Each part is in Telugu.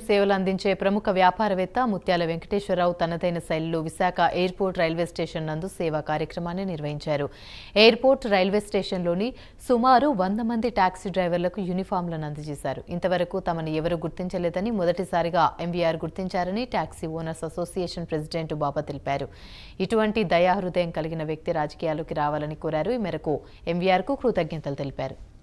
సేవలు అందించే ప్రముఖ వ్యాపారవేత్త ముత్యాల వెంకటేశ్వరరావు తనదైన శైలిలో విశాఖ ఎయిర్పోర్ట్ రైల్వే స్టేషన్ నందు సేవా కార్యక్రమాన్ని నిర్వహించారు. ఎయిర్పోర్ట్ రైల్వే స్టేషన్లోని సుమారు వంద మంది టాక్సీ డ్రైవర్లకు యూనిఫామ్లను అందజేశారు. ఇంతవరకు తమను ఎవరూ గుర్తించలేదని మొదటిసారిగా MVR గుర్తించారని taxi owners association president Baba తెలిపారు. ఇటువంటి దయాహృదయం కలిగిన వ్యక్తి రాజకీయాల్లోకి రావాలని కోరారు. ఈ మేరకు ఎంవీఆర్కు కృతజ్ఞతలు తెలిపారు.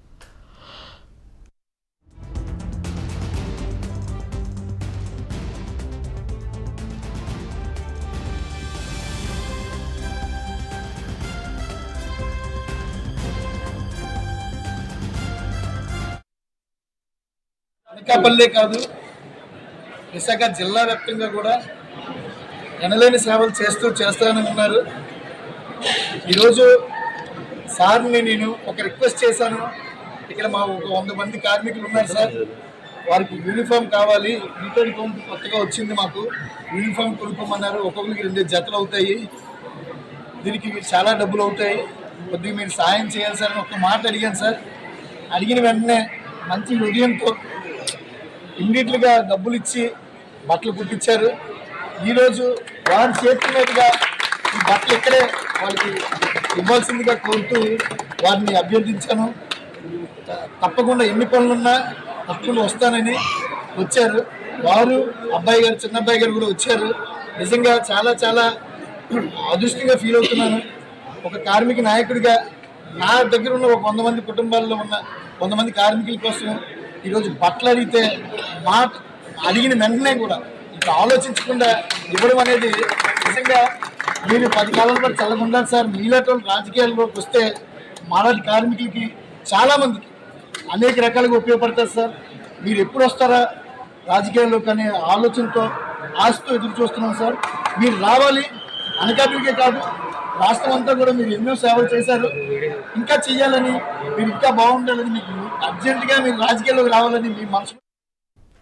అనకాపల్లే కాదు విశాఖ జిల్లా వ్యాప్తంగా కూడా ఎనలేని సేవలు చేస్తూ చేస్తానని ఉన్నారు. ఈరోజు సార్ని నేను ఒక రిక్వెస్ట్ చేశాను. ఇక్కడ మా ఒక వంద మంది కార్మికులు ఉన్నారు సార్. వారికి యూనిఫామ్ కావాలి. రిటర్న్ కౌంట్ కొత్తగా వచ్చింది మాకు. యూనిఫామ్ కొనుక్కోమన్నారు. ఒక్కొక్కరికి రెండు జతలు అవుతాయి. దీనికి చాలా డబ్బులు అవుతాయి. కొద్దిగా మీరు సాయం చేయాలి సార్ అని ఒక మాట అడిగాను సార్. అడిగిన వెంటనే మంచి హృదయంతో ఇమ్మీడియట్గా డబ్బులు ఇచ్చి బట్టలు కుట్టించారు. ఈరోజు వారి చేతి మీదుగా ఈ బట్టలు ఇక్కడే వాళ్ళకి ఇవ్వాల్సిందిగా కోరుతూ వారిని అభ్యర్థించాను. తప్పకుండా ఎన్ని పనులున్నా తప్పకుండా వస్తానని వచ్చారు. వారు అబ్బాయి గారు చిన్న అబ్బాయి గారు కూడా వచ్చారు. నిజంగా చాలా చాలా అదృష్టంగా ఫీల్ అవుతున్నాను. ఒక కార్మిక నాయకుడిగా నా దగ్గర ఉన్న ఒక వంద మంది కుటుంబాల్లో ఉన్న వంద మంది కార్మికుల కోసం ఈరోజు బట్టలు అడిగితే మాట అడిగిన వెంటనే కూడా ఇంకా ఆలోచించకుండా ఇవ్వడం అనేది నిజంగా మీరు పది కాలాల పాటు చల్లకుండా సార్. మీలాంటి రాజకీయాల్లోకి వస్తే మాలాంటి కార్మికులకి చాలామందికి అనేక రకాలుగా ఉపయోగపడతారు సార్. మీరు ఎప్పుడు వస్తారా రాజకీయాల్లోకి అనే ఆలోచనతో ఆశతో ఎదురు చూస్తున్నాం సార్. మీరు రావాలి అనకాపల్లికే కాదు రాష్ట్రం అంతా కూడా మీరు ఎన్నో సేవలు చేశారు. ఇంకా చేయాలని మీరు ఇంకా బాగుండాలని మీకు అర్జెంటుగా మీరు రాజకీయాల్లోకి రావాలని మీ మనసు